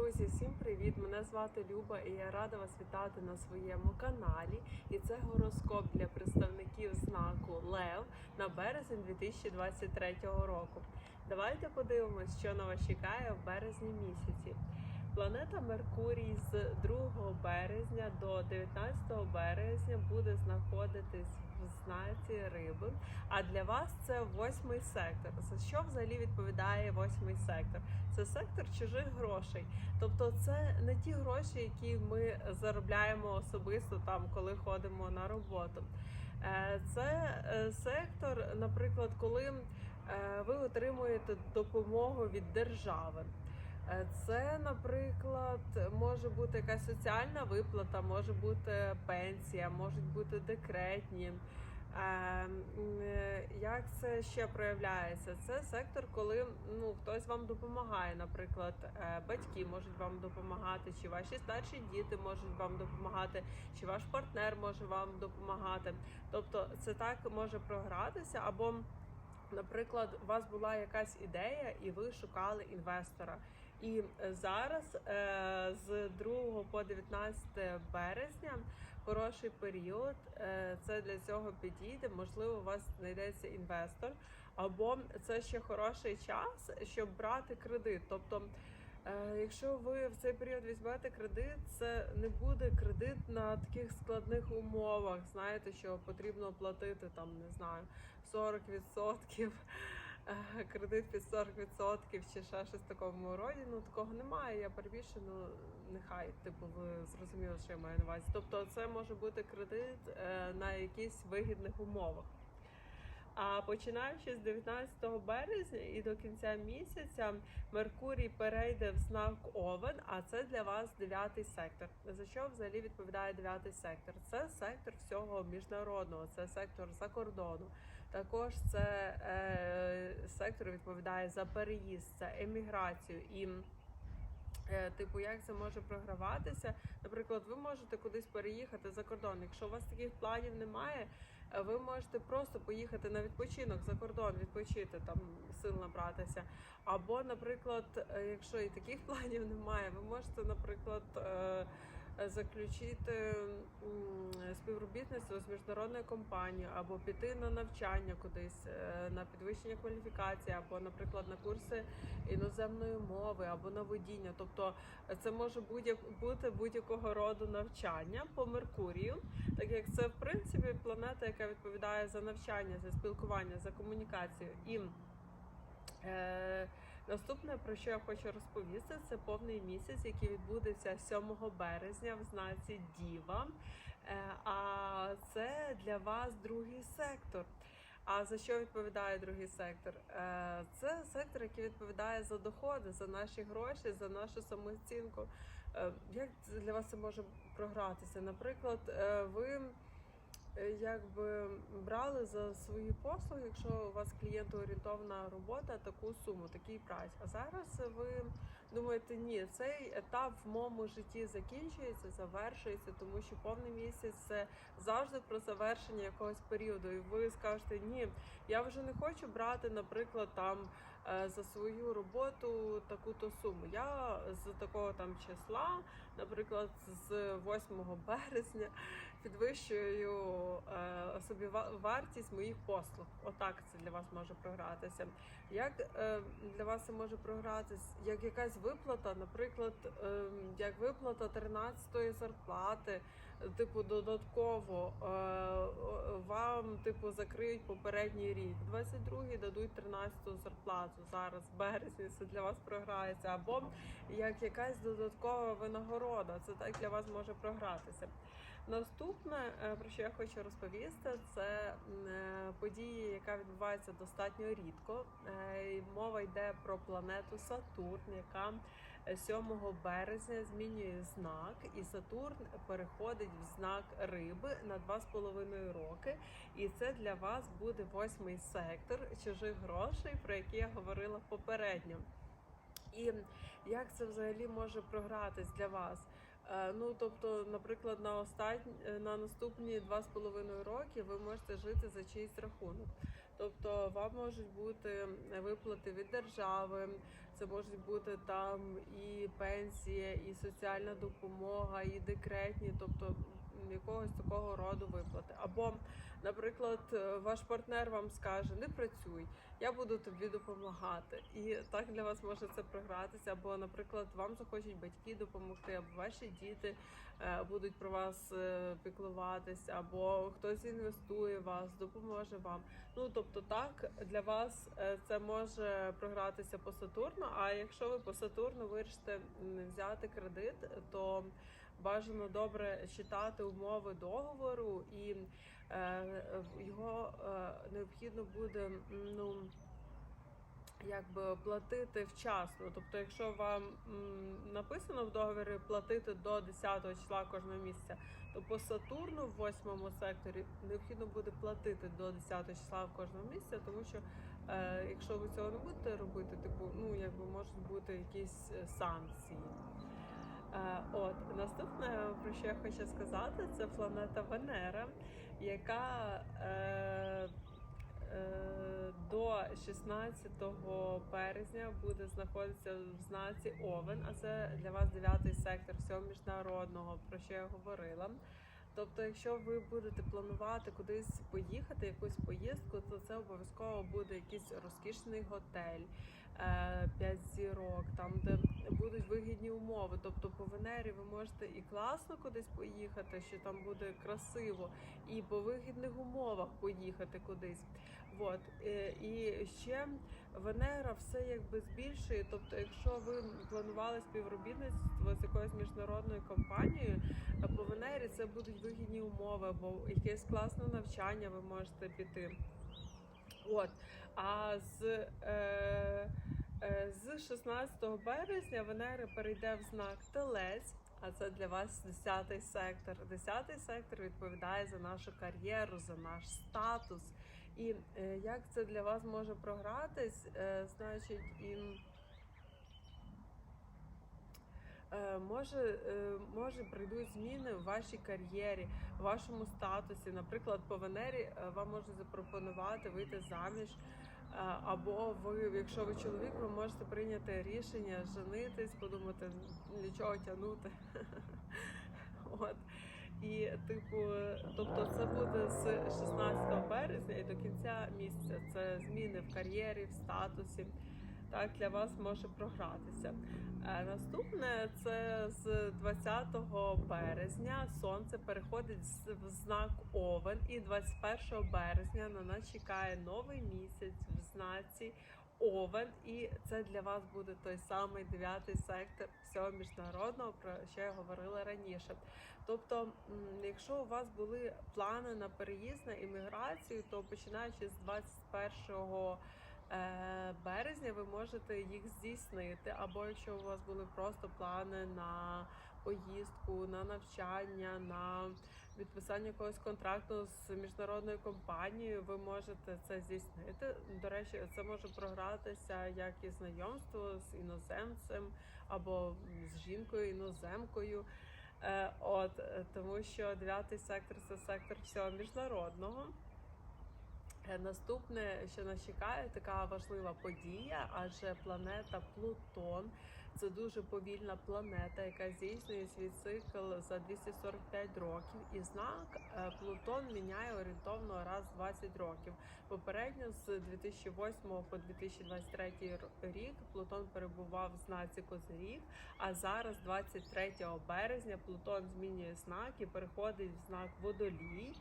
Друзі, всім привіт! Мене звати Люба і я рада вас вітати на своєму каналі. І це гороскоп для представників знаку Лев на березень 2023 року. Давайте подивимось, що на вас чекає в березні місяці. Планета Меркурій з 2 березня до 19 березня буде знаходитись в знаці риби. А для вас це восьмий сектор. За що взагалі відповідає восьмий сектор? Це сектор чужих грошей. Тобто, це не ті гроші, які ми заробляємо особисто там, коли ходимо на роботу. Е, Це е, сектор, наприклад, коли е, ви отримуєте допомогу від держави. Е, Це, наприклад, може бути якась соціальна виплата, може бути пенсія, можуть бути декретні. Е, м, е, Як це ще проявляється? Це сектор, коли ну хтось вам допомагає. Наприклад, е, батьки можуть вам допомагати, чи ваші старші діти можуть вам допомагати, чи ваш партнер може вам допомагати. Тобто, це так може програтися або. Наприклад, у вас була якась ідея, і ви шукали інвестора. І е, зараз е, з 2 по 19 березня хороший період. е, Це для цього підійде. Можливо, у вас знайдеться інвестор, або це ще хороший час, щоб брати кредит. Тобто, якщо ви в цей період візьмете кредит, це не буде кредит на таких складних умовах. Знаєте, що потрібно платити там, не знаю, 40%. Е, Кредит під 40% чи ще щось такому роді. Ну такого немає. Я перебільшую, ну нехай, типу, ви зрозуміли, що я маю на увазі. Тобто, це може бути кредит е, на якісь вигідних умовах. А починаючи з 19 березня і до кінця місяця Меркурій перейде в знак Овен, а це для вас дев'ятий сектор. За що взагалі відповідає дев'ятий сектор? Це сектор всього міжнародного, це сектор за кордону. Також це е, сектор відповідає за переїзд, за еміграцію і. е, Типу, як це може програватися? Наприклад, ви можете кудись переїхати за кордон. Якщо у вас таких планів немає, е, ви можете просто поїхати на відпочинок за кордон, відпочити там сил набратися. Або, наприклад, е, якщо і таких планів немає, ви можете, наприклад, заключити співробітництво з міжнародною компанією, або піти на навчання кудись е, на підвищення кваліфікації, або, наприклад, на курси іноземної мови, або на водіння. Тобто е, це може бути будь-якого роду навчання по Меркурію, так як це в принципі планета, яка відповідає за навчання, за спілкування, за комунікацію і. Е, Наступне, про що я хочу розповісти, це повний місяць, який відбудеться 7 березня в знаці Діва. Е, А це для вас другий сектор. А за що відповідає другий сектор? Е, Це сектор, який відповідає за доходи, за наші гроші, за нашу самооцінку. Е, Як для вас це може програтися? Наприклад, ви якби брали за свої послуги, якщо у вас клієнтоорієнтовна робота, таку суму, такий прайс. А зараз ви думаєте, ні, цей етап в моєму житті закінчується, завершується, тому що повний місяць це завжди про завершення якогось періоду. І ви скажете, ні, я вже не хочу брати, наприклад, там е, за свою роботу таку-то суму. Я з такого там числа, наприклад, з 8 березня підвищую е, собі вартість моїх послуг. Отак це для вас може програтися. Як е, для вас це може програтися? Як якась виплата, наприклад, е, як виплата 13-ї зарплати, типу додатково е, вам типу закриють попередній рік. 22-й дадуть 13-ту зарплату зараз, в березні це для вас програється. Або як якась додаткова винагорода, це так для вас може програтися. Наступне, е, про що я хочу розповісти, це е, події, яка відбувається достатньо рідко. Е, Мова йде про планету Сатурн, яка е, 7 березня змінює знак, і Сатурн переходить в знак риби на 2,5 роки. І це для вас буде восьмий сектор чужих грошей, про який я говорила попередньо. І як це взагалі може програтись для вас? Е, Ну, тобто, наприклад, на останні на наступні два з половиною роки ви можете жити за чийсь рахунок. Тобто вам можуть бути виплати від держави, це можуть бути там і пенсія, і соціальна допомога, і декретні, тобто якогось такого роду виплати. Або, наприклад, е, ваш партнер вам скаже: не працюй, я буду тобі допомагати. І так для вас може це програтися. Або, наприклад, вам захочуть батьки допомогти, або ваші діти е, будуть про вас е, піклуватись, або хтось інвестує в вас, допоможе вам. Ну тобто, так для вас це може програтися по Сатурну. А якщо ви по Сатурну вирішите взяти кредит, то бажано добре читати умови договору, і його е, необхідно буде ну. Якби платити вчасно, тобто, якщо вам написано в договорі платити до 10 числа кожного місяця, то по Сатурну в восьмому секторі необхідно буде платити до 10 числа кожного місяця, тому що е, якщо ви цього не будете робити, типу, ну якби можуть бути якісь е, санкції. Е, от наступне, про що я хочу сказати, це планета Венера, яка е, е, до 16 березня буде знаходитися в знаці Овен, а це для вас дев'ятий сектор всього міжнародного, про що я говорила. Тобто, якщо ви будете планувати кудись поїхати, якусь поїздку, то це обов'язково буде якийсь розкішний готель, 5 зірок, там де будуть вигідні умови. Тобто по Венері ви можете і класно кудись поїхати, що там буде красиво, і по вигідних умовах поїхати кудись. От. Е, І ще Венера все якби збільшує. Тобто, якщо ви планували співробітництво з якоюсь міжнародною компанією, по Венері це будуть вигідні умови, або якесь класне навчання ви можете піти. От. А з, е, е, з 16 березня Венера перейде в знак Телець. А це для вас 10 сектор. 10 сектор відповідає за нашу кар'єру, за наш статус. І е, як це для вас може програтись, е, значить, і Е, може, може прийдуть зміни в вашій кар'єрі, в вашому статусі. Наприклад, по Венері вам можуть запропонувати вийти заміж. Або ви, якщо ви чоловік, ви можете прийняти рішення женитись, подумати, для чого тягнути. От. І, типу, тобто, це буде з 16 березня і до кінця місяця. Це зміни в кар'єрі, в статусі. Так, для вас може програтися. Е, Наступне це з 20 березня сонце переходить в знак Овен, і 21 березня на нас чекає новий місяць в знаці Овен, і це для вас буде той самий дев'ятий сектор всього міжнародного, про що я говорила раніше. Тобто, якщо у вас були плани на переїзд на імміграцію, то починаючи з 21 е, березня ви можете їх здійснити. Або якщо у вас були просто плани на поїздку, на навчання, на підписання якогось контракту з міжнародною компанією, ви можете це здійснити. До речі, це може програтися як і знайомство з іноземцем або з жінкою іноземкою. Е, От тому, що дев'ятий сектор це сектор всього міжнародного. Е, Наступне, що нас чекає, така важлива подія, адже планета Плутон це дуже повільна планета, яка здійснює свій цикл за 245 років. І знак е, Плутон міняє орієнтовно раз в 20 років. Попередньо з 2008 по 2023 р- рік Плутон перебував в знаці Козиріг, а зараз, 23 березня, Плутон змінює знак і переходить в знак Водолій.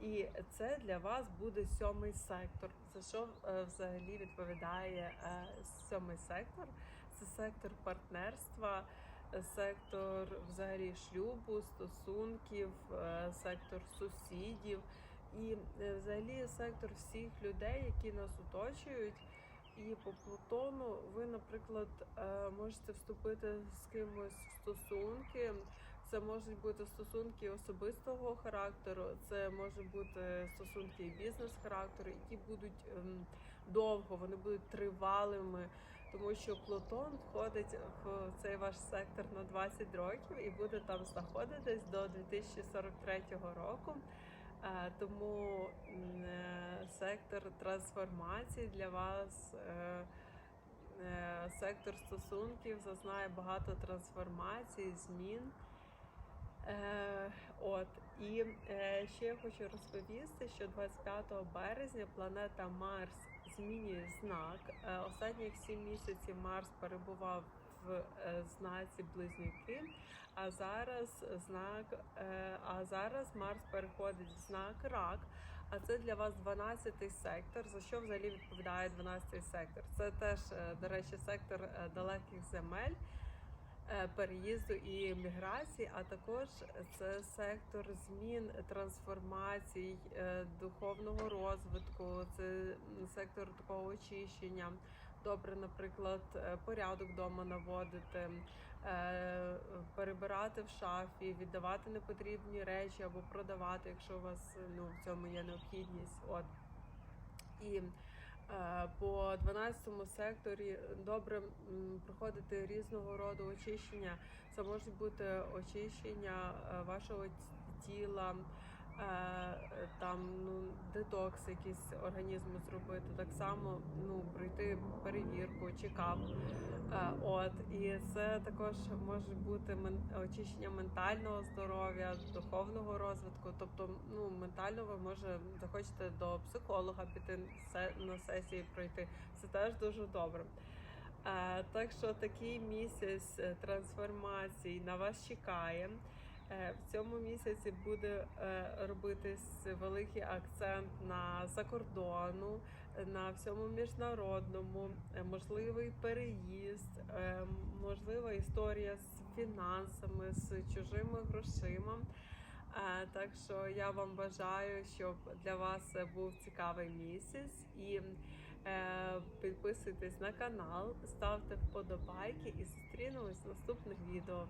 І це для вас буде сьомий сектор. За що е, взагалі відповідає е, сьомий сектор? Це сектор партнерства, сектор взагалі шлюбу, стосунків, е, сектор сусідів і е, взагалі сектор всіх людей, які нас оточують. І по Плутону ви, наприклад, е, можете вступити з кимось в стосунки. Це можуть бути стосунки особистого характеру, це може бути стосунки бізнес характеру, які будуть ем, довго, вони будуть тривалими, тому що Плутон входить в цей ваш сектор на 20 років і буде там знаходитись до 2043 року. Е, Тому е, сектор трансформації для вас, е, сектор стосунків зазнає багато трансформацій, змін. От і ще я хочу розповісти, що 25 березня планета Марс змінює знак. Е, Останніх 7 місяців Марс перебував в е, знаці Близнюки, а зараз знак, е, а зараз Марс переходить в знак Рак. А це для вас 12-й сектор. За що взагалі відповідає 12-й сектор? Це теж, до речі, сектор далеких земель переїзду і міграції, а також це сектор змін, трансформацій, е, духовного розвитку, це сектор такого очищення. Добре, наприклад, е, порядок вдома наводити, е, перебирати в шафі, віддавати непотрібні речі або продавати, якщо у вас ну, в цьому є необхідність. От. І Е, По 12 секторі добре проходити різного роду очищення. Це може бути очищення е, вашого тіла, е, там ну детокс якийсь організму зробити. Так само ну пройти перевірку, чекап. Е, От і це також може бути очищення ментального здоров'я, духовного розвитку. Тобто, ну ментально ви може захочете до психолога піти на сесії пройти. Це теж дуже добре. Е, Так що такий місяць е, трансформацій на вас чекає. Е, В цьому місяці буде е, робитись великий акцент на закордону, е, на всьому міжнародному, можливий переїзд, можлива історія з фінансами, з чужими грошима. Так що я вам бажаю, щоб для вас був цікавий місяць і підписуйтесь на канал, ставте вподобайки і зустрінемось в наступних відео.